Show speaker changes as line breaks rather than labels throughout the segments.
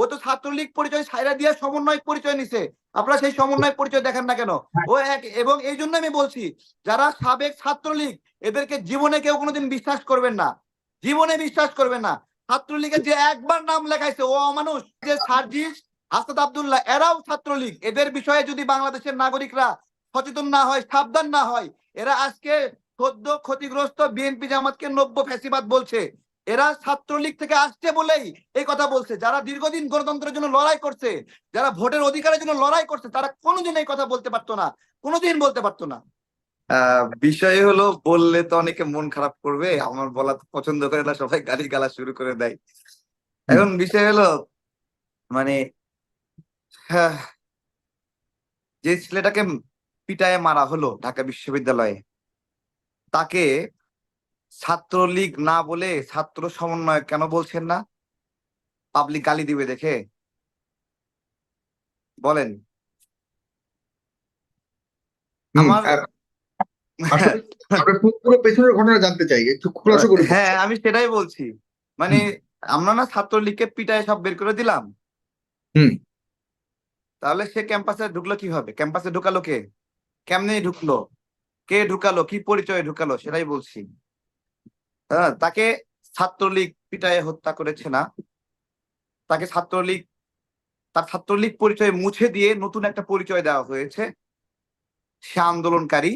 ও তো ছাত্রলীগ পরিচয় সাইরা দিয়ে সমন্বয় পরিচয় নিছে। আপনারা সেই সমন্বয় পরিচয় দেখেন না কেন? ও এক, এবং এই জন্য আমি বলছি, যারা সাবেক ছাত্রলীগ, এদেরকে জীবনে কেউ কোনোদিন বিশ্বাস করবেন না। জীবনে বিশ্বাস করবেন না। ছাত্রলীগের যে একবার নাম লেখাইছে, ও অমানুষ। যে সার্জিস হাসাদ আব্দুল্লাহ, এরাও ছাত্রলীগ। এদের বিষয়ে যদি বাংলাদেশের নাগরিকরা সচেতন না হয়, সাবধান না হয়, এরা আজকে সদ্য ক্ষতিগ্রস্ত বিএনপি জামাতকে নব্য ফ্যাসিবাদ বলছে। এরা ছাত্রলীগ থেকে আসছে বলেই এই কথা বলছে। যারা দীর্ঘদিন গণতন্ত্রের জন্য লড়াই করছে যারা ভোটের অধিকারের জন্য লড়াই করছে তারা কোনোদিন এই কথা বলতে পারতো না। কোনোদিন বলতে পারতো না।
বিষয় হলো বললে তো অনেকে মন খারাপ করবে আমার বলা তো পছন্দ করে না সবাই গালি গালা শুরু করে দেয়। এখন বিষয় হলো মানে হ্যাঁ, যে ছেলেটাকে পিটায় মারা হলো ঢাকা বিশ্ববিদ্যালয়ে তাকে ছাত্রলীগ না বলে ছাত্র সমন্বয় কেন বলছেন না? পাবলিক গালি দিবে দেখে। বলেন। আমার
আর আসলে আমরা পু- পুরো পেছনের ঘটনা জানতে চাই একটু খোলাসা করে
হ্যাঁ আমি সেটাই বলছি। মানে আমরা না ছাত্রলীগকে পিটায় সব বের করে দিলাম।
হুম।
তাহলে সে ক্যাম্পাসে ঢুকলো কীভাবে? ক্যাম্পাসে ঢুকালো কে? কেমনে ঢুকলো? কে ঢুকালো? কি পরিচয়ে ঢুকালো? সেটাই বলছি। হ্যাঁ তাকে ছাত্রলীগ পিটায়ে হত্যা করেছে না। তাকে ছাত্রলীগ, তার ছাত্রলীগ পরিচয় মুছে দিয়ে নতুন একটা পরিচয় দেওয়া হয়েছে। সে আন্দোলনকারী,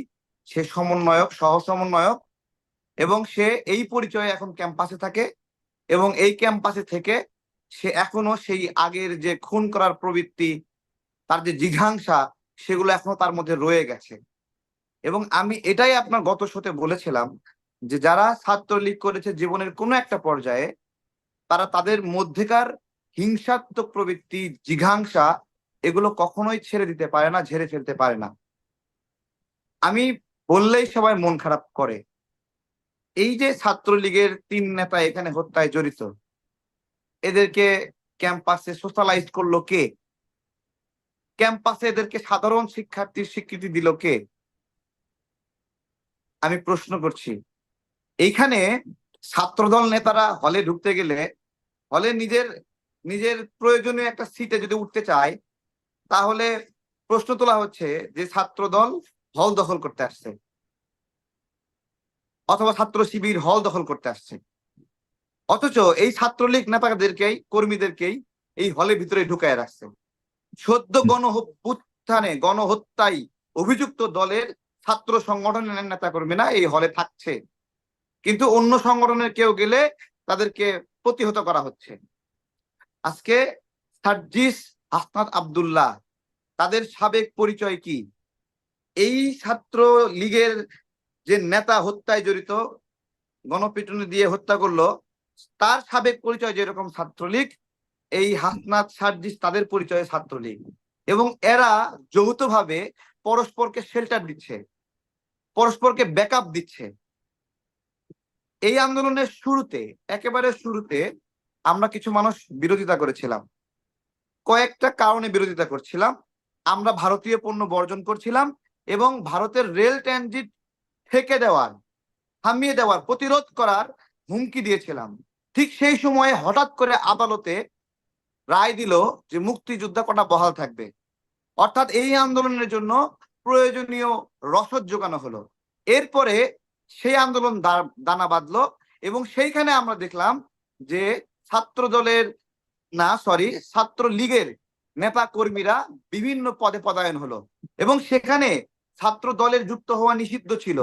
সে সমন্বয়ক সহ সমন্বয়ক এবং সে এই পরিচয়ে এখন ক্যাম্পাসে থাকে এবং এই ক্যাম্পাসে থেকে সে এখনও সেই আগের যে খুন করার প্রবৃত্তি, তার যে জিঘাংসা, সেগুলো এখনও তার মধ্যে রয়ে গেছে। এবং আমি এটাই আপনার গত শোতে বলেছিলাম যে যারা ছাত্রলীগ করেছে জীবনের কোনো একটা পর্যায়ে, তারা তাদের মধ্যেকার হিংসাত্মক প্রবৃত্তি, জিঘাংসা এগুলো কখনোই ছেড়ে দিতে পারে না, ঝেড়ে ফেলতে পারে না। আমি বললেই সবাই মন খারাপ করে। এই যে ছাত্রলীগের তিন নেতা এখানে হত্যায় জড়িত, এদেরকে ক্যাম্পাসে সোশ্যালাইজ করল কে? ক্যাম্পাসে এদেরকে সাধারণ শিক্ষার্থীর স্বীকৃতি দিল কে? আমি প্রশ্ন করছি এইখানে ছাত্রদল নেতারা হলে ঢুকতে গেলে হলে নিজের নিজের প্রয়োজনীয় একটা সিটে যদি উঠতে চায় তাহলে প্রশ্ন তোলা হচ্ছে যে ছাত্রদল হল দখল করতে আসছে। অথবা ছাত্র শিবির হল দখল করতে আসছে। অথচ এই ছাত্রলীগ নেতাদেরকেই কর্মীদেরকেই এই হলের ভিতরে ঢুকায় রাখছে। সদ্য গণহত্যানে গণহত্যায় অভিযুক্ত দলের ছাত্র সংগঠনের নেতা কর্মীরা এই হলে থাকছে। কিন্তু অন্য সংগঠনের কেউ গেলে তাদেরকে প্রতিহত করা হচ্ছে। আজকে সার্জিস হাসনাত আব্দুল্লাহ, তাদের সাবেক পরিচয় কি? এই ছাত্র লীগের যে নেতা হত্যায় জড়িত, গণপিটুনি দিয়ে হত্যা করল, তার সাবেক পরিচয় যেরকম ছাত্রলীগ, এই হাসনাত সার্জিস তাদের পরিচয় ছাত্রলীগ। এবং এরা যৌথভাবে পরস্পরকে শেল্টার দিচ্ছে, পরস্পরকে ব্যাকআপ দিচ্ছে। এই আন্দোলনের শুরুতে, একেবারে শুরুতে আমরা কিছু মানুষ বিরোধিতা করেছিলাম। কয়েকটা কারণে বিরোধিতা করছিলাম। আমরা ভারতীয় পণ্য বর্জন করছিলাম এবং ভারতের রেল ট্রানজিট ঠেকে দেওয়ার, থামিয়ে দেওয়ার, প্রতিরোধ করার হুমকি দিয়েছিলাম। ঠিক সেই সময়ে হঠাৎ করে আদালতে রায় দিল যে মুক্তিযোদ্ধা কটা বহাল থাকবে। অর্থাৎ এই আন্দোলনের জন্য প্রয়োজনীয় রসদ যোগানো হলো। এরপরে সেই আন্দোলন দানা বাঁধলো এবং সেইখানে আমরা দেখলাম যে ছাত্র দলের না সরি ছাত্র লীগের নেতা কর্মীরা বিভিন্ন পদে পদায়ন হলো এবং সেখানে ছাত্র দলের যুক্ত হওয়া নিষিদ্ধ ছিল।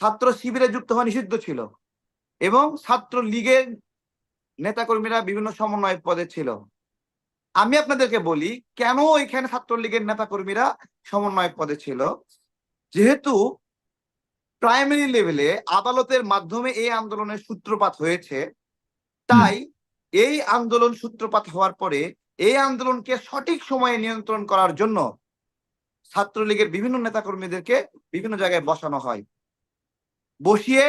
ছাত্র শিবিরে যুক্ত হওয়া নিষিদ্ধ ছিল এবং ছাত্র লীগের নেতাকর্মীরা বিভিন্ন সমন্বয় পদে ছিল। আমি আপনাদেরকে বলি, কেন এখানে ছাত্রলীগের নেতাকর্মীরা সমন্বয় পদে ছিল? যেহেতু প্রাইমারি লেভেলে আদালতের মাধ্যমে এই আন্দোলনের সূত্রপাত হয়েছে। তাই এই আন্দোলন সূত্রপাত হওয়ার পরে এই আন্দোলনকে সঠিক সময়ে নিয়ন্ত্রণ করার জন্য ছাত্রলীগের বিভিন্ন নেতাকর্মীদেরকে বিভিন্ন জায়গায় বসানো হয়। বসিয়ে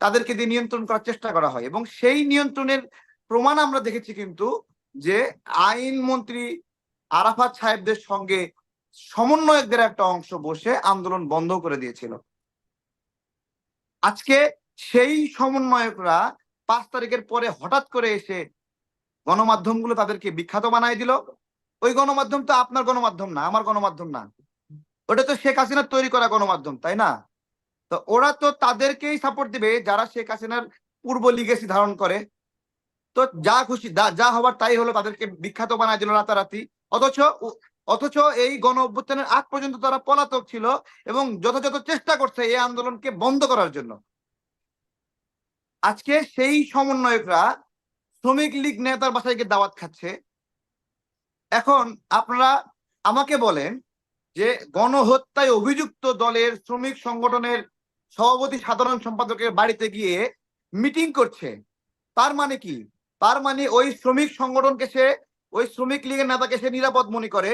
তাদেরকে দিয়ে নিয়ন্ত্রণ করার চেষ্টা করা হয় এবং সেই নিয়ন্ত্রণের প্রমাণ আমরা দেখেছি কিন্তু যে আইন মন্ত্রী আরাফাত সাহেবদের সঙ্গে সমন্বয়কদের একটা অংশ বসে আন্দোলন বন্ধ করে দিয়েছিল। আজকে সেই সমন্বয়করা পাঁচ তারিখের পরে হঠাৎ করে এসে গণমাধ্যমগুলো তাদেরকে বিখ্যাত বানাই দিল। ওই গণমাধ্যম তো আপনার গণমাধ্যম না, আমার গণমাধ্যম না। ওটা তো শেখ হাসিনার তৈরি করা গণমাধ্যম, তাই না? তো ওরা তো তাদেরকেই সাপোর্ট দিবে, যারা শেখ হাসিনার পূর্ব লিগেসি ধারণ করে। তো যা খুশি, যা- হবার তাই হলো তাদেরকে বিখ্যাত বানায় দিল রাতারাতি। অথচ অথচ এই গণ অভ্যুত্থানের আগ পর্যন্ত তারা পলাতক ছিল এবং যথাযথ চেষ্টা করছে এই আন্দোলনকে বন্ধ করার জন্য। আজকে সেই সমন্বয়করা শ্রমিক লীগ নেতার বাসায় গিয়ে দাওয়াত খাচ্ছে। এখন আপনারা আমাকে বলেন যে গণহত্যায় অভিযুক্ত দলের শ্রমিক সংগঠনের সভাপতি সাধারণ সম্পাদকের বাড়িতে গিয়ে মিটিং করছে। তার মানে কি? তার মানে ওই শ্রমিক সংগঠনকে সে ওই শ্রমিক লীগের নেতাকে সে নিরাপদ মনে করে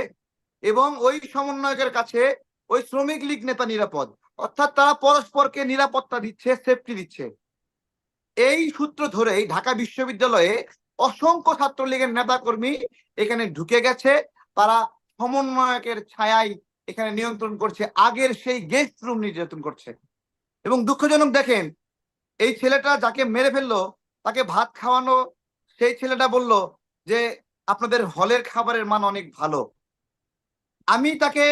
এবং ওই সমন্বয়কের কাছে ওই শ্রমিক লীগ নেতা নিরাপদ। অর্থাৎ তারা পরস্পরকে নিরাপত্তা দিচ্ছে সেফটি দিচ্ছে। এই সূত্র ধরেই ঢাকা বিশ্ববিদ্যালয়ে অসংখ্য ছাত্রলীগের নেতা কর্মী এখানে ঢুকে গেছে। তারা সমন্বয়কের ছায়ায় এখানে নিয়ন্ত্রণ করছে। আগের সেই গেস্ট রুম নির্যাতন করছে। এবং দুঃখজনক দেখেন, এই ছেলেটা যাকে মেরে ফেলল, তাকে ভাত খাওয়ানো, সেই ছেলেটা বলল যে আপনাদের হলের খাবারের মান অনেক ভালো। আমি তাকে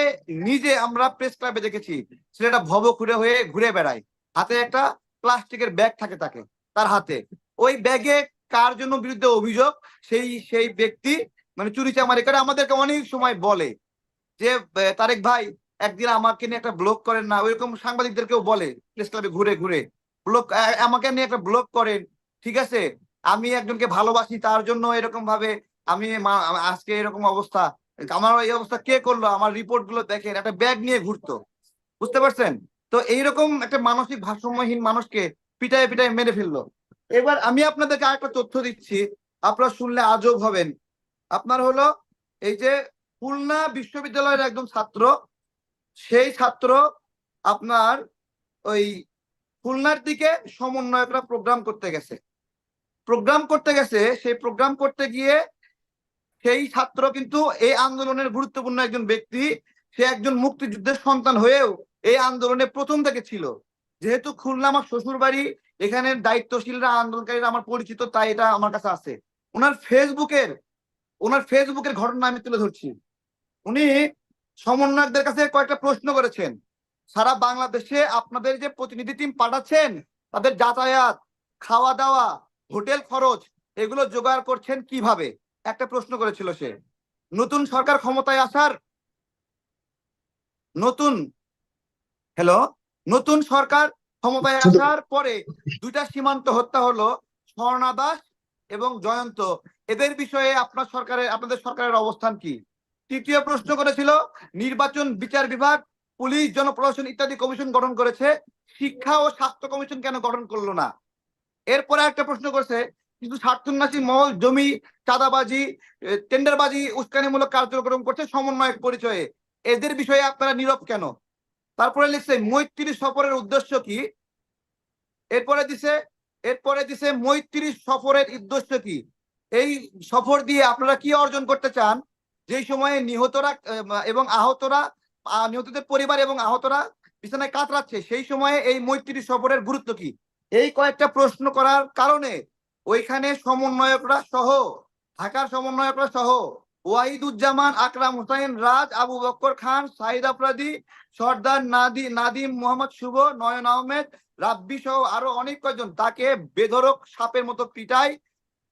নিজে আমরা প্রেস ক্লাবে দেখেছি, ছেলেটা ভব ঘুরে হয়ে ঘুরে বেড়ায়। হাতে একটা প্লাস্টিকের ব্যাগ থাকে তাকে, তার হাতে। ওই ব্যাগে কার জন্য বিরুদ্ধে অভিযোগ, সেই সেই ব্যক্তি মানে চুরি চামারি করে আমাদেরকে অনেক সময় বলে যে তারেক ভাই, একদিন আমাকে নিয়ে একটা ব্লগ করেন না। ওইরকম সাংবাদিকদেরকেও বলে প্রেস ক্লাবে ঘুরে ঘুরে। ব্লগ আমাকে নিয়ে একটা ব্লগ করেন, ঠিক আছে? আমি একজনকে ভালোবাসি, তার জন্য এরকম ভাবে আমি আজকে এরকম অবস্থা। আমার এই অবস্থা কে করল? আমার রিপোর্টগুলো দেখেন, একটা ব্যাগ নিয়ে ঘুরতো। বুঝতে পারছেন? তো এইরকম একটা মানসিক ভারসাম্যহীন মানুষকে পিটায় পিটায় মেরে ফেলল। এবার আমি আপনাদেরকে আরেকটা তথ্য দিচ্ছি। আপনারা শুনলে আজব হবেন। আপনার হলো এই যে খুলনা বিশ্ববিদ্যালয়ের একজন ছাত্র, সেই ছাত্র আপনার ওই খুলনার দিকে সমন্বয়করা প্রোগ্রাম করতে গেছে। প্রোগ্রাম করতে গেছে, সেই প্রোগ্রাম করতে গিয়ে সেই ছাত্র কিন্তু এই আন্দোলনের গুরুত্বপূর্ণ একজন ব্যক্তি, সে একজন মুক্তিযুদ্ধের সন্তান হয়েও এই আন্দোলনে প্রথম থেকে ছিল। যেহেতু খুলনা আমার শ্বশুর বাড়ি এখানের দায়িত্বশীলরা আন্দোলনকারীরা আমার পরিচিত, তাই এটা আমার কাছে আছে। ওনার ফেসবুকের ওনার ফেসবুকের ঘটনা আমি তুলে ধরছি। উনি সমন্বয়কদের কাছে কয়েকটা প্রশ্ন করেছেন। সারা বাংলাদেশে আপনাদের যে প্রতিনিধি টিম পাঠাচ্ছেন, তাদের যাতায়াত, খাওয়া দাওয়া, হোটেল খরচ, এগুলো জোগাড় করছেন কীভাবে? একটা প্রশ্ন করেছিল সে নতুন সরকার ক্ষমতায় আসার নতুন হ্যালো নতুন সরকার ক্ষমতায় আসার পরে দুইটা সীমান্ত হত্যা হলো স্বর্ণা দাস এবং জয়ন্ত। এদের বিষয়ে আপনার সরকারের আপনাদের সরকারের অবস্থান কি? তৃতীয় প্রশ্ন করেছিল নির্বাচন বিচার বিভাগ পুলিশ জনপ্রশাসন ইত্যাদি কমিশন গঠন করেছে শিক্ষা ও স্বাস্থ্য কমিশন কেন গঠন করল না? এরপরে একটা প্রশ্ন করছে কিন্তু স্বার্থন্যাসী মহল জমি চাঁদাবাজি টেন্ডারবাজি উস্কানিমূলক কার্যক্রম করছে সমন্বয়ক পরিচয়ে। এদের বিষয়ে আপনারা নীরব কেন? তারপরে লিখছে মৈত্রী সফরের উদ্দেশ্য কি? এরপরে দিছে এরপরে দিছে মৈত্রী সফরের উদ্দেশ্য কি? এই সফর দিয়ে আপনারা কি অর্জন করতে চান? যেই সময়ে নিহতরা এবং আহতরা আহ, নিহতদের পরিবার এবং আহতরা বিছানায় কাতরাচ্ছে সেই সময়ে এই মৈত্রী সফরের গুরুত্ব কি? এই কয়েকটা প্রশ্ন করার কারণে ওইখানে সমন্বয়করা সহ, ঢাকার সমন্বয়করা সহ, ওয়াহিদুজ্জামান, আকরাম হোসাইন, রাজ, আবু বক্কর খান সাহিদ আফরাদি, সর্দার নাদি, নাদিম মোহাম্মদ শুভ, নয়ন আহমেদ, রাব্বি সহ আরও অনেক কয়েকজন তাকে বেধরক সাপের মতো পিটায়,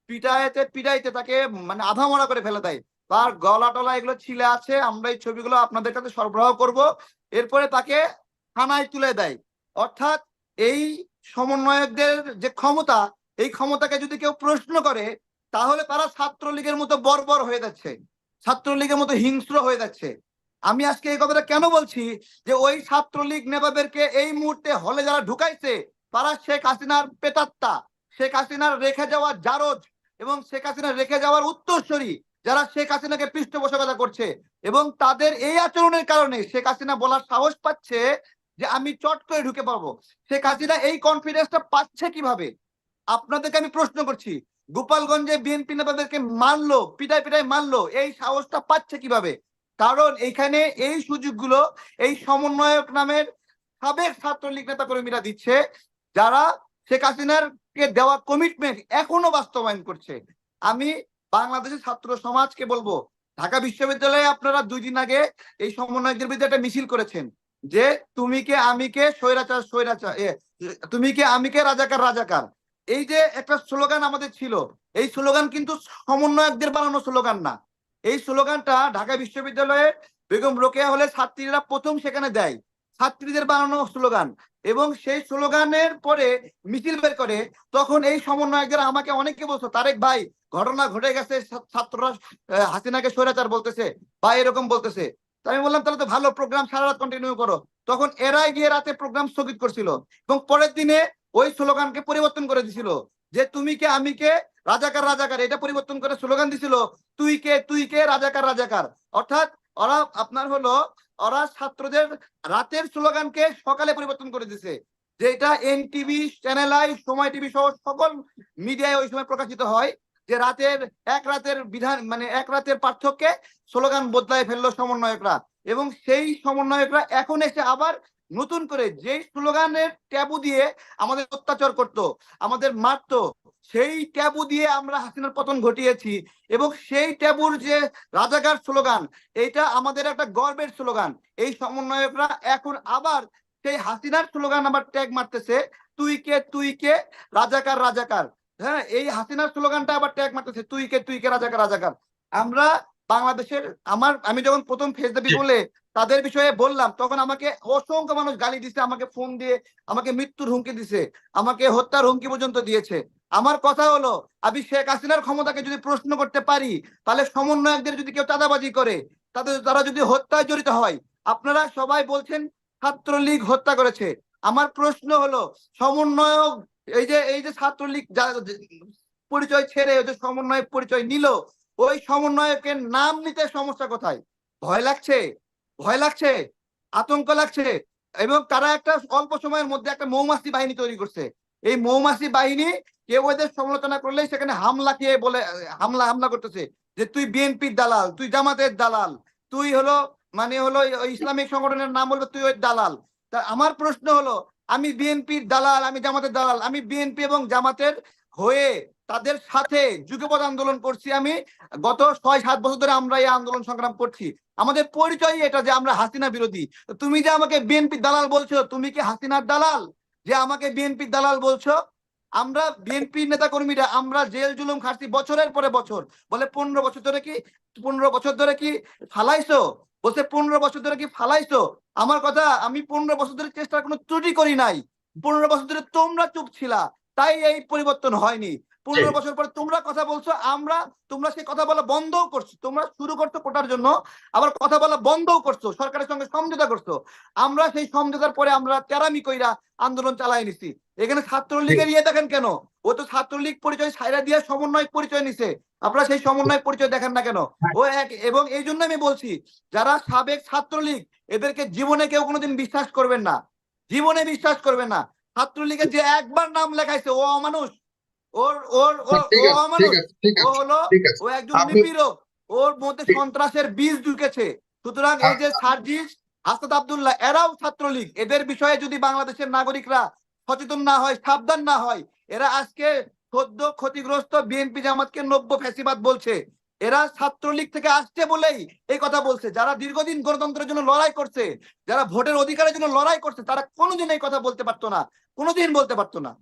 পিটাইতে পিটাইতে তাকে মানে আধা মরা করে ফেলে দেয়। তার গলা টলা এগুলো ছিলে আছে, আমরা এই ছবিগুলো আপনাদের কাছে সরবরাহ করব। এরপরে তাকে থানায় তুলে দেয়। অর্থাৎ এই সমন্বয়কদের যে ক্ষমতা এই ক্ষমতাকে যদি কেউ প্রশ্ন করে, তাহলে তারা ছাত্রলীগের মতো বর্বর হয়ে যাচ্ছে, ছাত্রলীগের মতো হিংস্র হয়ে যাচ্ছে। আমি আজকে এই কথাটা কেন বলছি? যে ওই ছাত্রলীগ নেতাদেরকে এই মুহূর্তে হলে যারা ঢুকাইছে, তারা শেখ হাসিনার পেতাত্তা শেখ হাসিনার রেখে যাওয়া জারজ এবং শেখ হাসিনার রেখে যাওয়ার উত্তরসূরি যারা শেখ হাসিনাকে পৃষ্ঠপোষকতা করছে এবং তাদের এই আচরণের কারণে শেখ হাসিনা বলার সাহস পাচ্ছে যে আমি চট করে ঢুকে পাবো শেখ হাসিনা এই কনফিডেন্সটা পাচ্ছে কীভাবে? আপনাদেরকে আমি প্রশ্ন করছি, গোপালগঞ্জে বিএনপি নেতাদেরকে মারলো পিটাই পিটাই মারলো এই সাহসটা পাচ্ছে কীভাবে? কারণ এখানে এই সুযোগগুলো, এই সমন্বয়ক নামের সাবেক ছাত্রলীগ নেতা কর্মীরা দিচ্ছে, যারা শেখ হাসিনার কে দেওয়া কমিটমেন্ট এখনও বাস্তবায়ন করছে। আমি বাংলাদেশের ছাত্র সমাজকে বলব, ঢাকা বিশ্ববিদ্যালয়ে আপনারা দুই দিন আগে এই সমন্বয়কদের বিরুদ্ধে একটা মিছিল করেছেন, যে তুমি কে, আমি কে, স্বৈরাচার স্বৈরাচার তুমি কে, আমি কে, রাজাকার রাজাকার। এই যে একটা স্লোগান আমাদের ছিল, এই স্লোগান কিন্তু সমন্বয়কদের বানানো স্লোগান না। এই স্লোগানটা ঢাকা বিশ্ববিদ্যালয়ে বেগম রোকেয়া হলে ছাত্রীরা প্রথম সেখানে দেয়। ছাত্রীদের বানানো স্লোগান এবং সেই স্লোগানের পরে মিছিল বের করে। তখন এই সমন্বয়কদের আমাকে অনেকে বলতো তারেক ভাই, ঘটনা ঘটে গেছে ছাত্ররা হাসিনাকে স্বৈরাচার বলতেছে, বা এরকম বলতেছে। তো আমি বললাম, তাহলে তো ভালো প্রোগ্রাম সারা রাত কন্টিনিউ করো। তখন এরাই গিয়ে রাতে প্রোগ্রাম স্থগিত করছিল। এবং পরের দিনে ওই স্লোগানকে পরিবর্তন করে দিছিল। যে তুমি কে, আমি কে, রাজাকার রাজাকার, এটা পরিবর্তন করে স্লোগান দিছিল, তুই কে তুই কে, রাজাকার রাজাকার। অর্থাৎ ওরা, আপনার হলো, ওরা ছাত্রদের রাতের স্লোগানকে সকালে পরিবর্তন করে দিছে। যেটা NTV, channel I, Somoy TV সহ সকল মিডিয়ায় ওই সময় প্রকাশিত হয়, যে রাতের, এক রাতের বিধান মানে এক রাতের পার্থক্যে স্লোগান বদলায় ফেলল সমন্বয়করা। এবং সেই সমন্বয়করা এখন এসে আবার নতুন করে যেই স্লোগানের ট্যাবু দিয়ে আমাদের অত্যাচার করত, আমাদের মারতো, সেই ট্যাবু দিয়ে আমরা হাসিনার পতন ঘটিয়েছি এবং সেই ট্যাবুর যে রাজাকার স্লোগান, এইটা আমাদের একটা গর্বের স্লোগান। এই সমন্বয়করা এখন আবার সেই হাসিনার স্লোগান আবার ট্যাগ মারতেছে, তুই কে তুই কে, রাজাকার রাজাকার। হ্যাঁ এই হাসিনার স্লোগানটা আবার ট্যাগ মারতেছে, তুই কে তুই কে, রাজাকার রাজাকার। আমরা বাংলাদেশের আমার আমি যখন প্রথম ফেস দেবি বলে তাদের বিষয়ে বললাম তখন আমাকে অসংখ্য মানুষ গালি দিছে আমাকে ফোন দিয়ে আমাকে মৃত্যুর হুমকি দিছে আমাকে হত্যার হুমকি পর্যন্ত দিয়েছে। আমার কথা হলো আমি শেখ হাসিনার ক্ষমতাকে যদি প্রশ্ন করতে পারি তাহলে সমন্বয়কদের যদি কেউ চাঁদাবাজি করে তাদের তারা যদি হত্যায় জড়িত হয় আপনারা সবাই বলছেন ছাত্রলীগ হত্যা করেছে। আমার প্রশ্ন হলো সমন্বয়ক এই যে এই যে ছাত্রলীগ পরিচয় ছেড়ে ওই যে সমন্বয়ক পরিচয় নিল ওই সমন্বয়কের নাম নিতে সমস্যা কোথায়? ভয় লাগছে? ভয় লাগছে? আতঙ্ক লাগছে? এবং তারা একটা অল্প সময়ের মধ্যে একটা মৌমাছি বাহিনী তৈরি করছে। এই মৌমাছি বাহিনী কেউ ওদের সমালোচনা করলেই সেখানে হামলা খেয়ে বলে, হামলা হামলা করতেছে। যে তুই বিএনপির দালাল, তুই জামাতের দালাল, তুই হলো মানে হলো ইসলামিক সংগঠনের নাম বলবে তুই ওই দালাল। তা আমার প্রশ্ন হলো, আমি বিএনপির দালাল, আমি জামাতের দালাল, আমি বিএনপি এবং জামাতের হয়ে তাদের সাথে যুগপদ আন্দোলন করছি আমি। গত ছয়, সাত বছর ধরে আমরা এই আন্দোলন সংগ্রাম করছি। আমাদের পরিচয় এটা যে আমরা হাসিনা বিরোধী। তুমি যে আমাকে বিএনপির দালাল বলছো, তুমি কি হাসিনার দালাল? যে আমাকে বিএনপির দালাল বলছো? আমরা বিএনপি নেতা কর্মীরা আমরা জেল জুলুম খাচ্ছি বছরের পরে বছর। বলে পনেরো বছর ধরে কি, পনেরো বছর ধরে কি ফালাইছো? বলছে পনেরো বছর ধরে কি ফালাইছো? আমার কথা, আমি পনেরো বছর ধরে চেষ্টার কোনো ত্রুটি করি নাই। পনেরো বছর ধরে তোমরা চুপ ছিলা, তাই এই পরিবর্তন হয়নি। পনেরো বছর পরে তোমরা কথা বলছো আমরা তোমরা সেই কথা বলা বন্ধও করছ। তোমরা শুরু করছ কোটার জন্য আবার কথা বলা বন্ধও করছ সরকারের সঙ্গে সমঝোতা করছ। আমরা সেই সমঝোতার পরে আমরা তেরামি কইরা আন্দোলন চালাই নিছি। এখানে ছাত্রলীগের ইয়ে দেখেন কেন? ও তো ছাত্রলীগ পরিচয় ছাইরা দিয়ে সমন্বয় পরিচয় নিছে। আপনারা সেই সমন্বয় পরিচয় দেখেন না কেন? ও এক এবং এই জন্য আমি বলছি যারা সাবেক ছাত্রলীগ এদেরকে জীবনে কেউ কোনোদিন বিশ্বাস করবেন না। জীবনে বিশ্বাস করবেন না। ছাত্রলীগের যে একবার নাম লেখাইছে ও অমানুষ। ওর ওর ওর ও হলো ও একজন নিপীড়ক। ওর মধ্যে সন্ত্রাসের বীজ ঢুকেছে। সুতরাং এই যে সার্জিস হাসাদ আব্দুল্লাহ এরাও ছাত্রলীগ। এদের বিষয়ে যদি বাংলাদেশের নাগরিকরা সচেতন না হয় সাবধান না হয় এরা আজকে সদ্য ক্ষতিগ্রস্ত বিএনপি জামাতকে নব্য ফ্যাসিবাদ বলছে। এরা ছাত্রলীগ থেকে আসছে বলেই এই কথা বলছে। যারা দীর্ঘদিন গণতন্ত্রের জন্য লড়াই করছে যারা ভোটের অধিকারের জন্য লড়াই করছে তারা কোনোদিন এই কথা বলতে পারতো না। কোনোদিন বলতে পারতো না।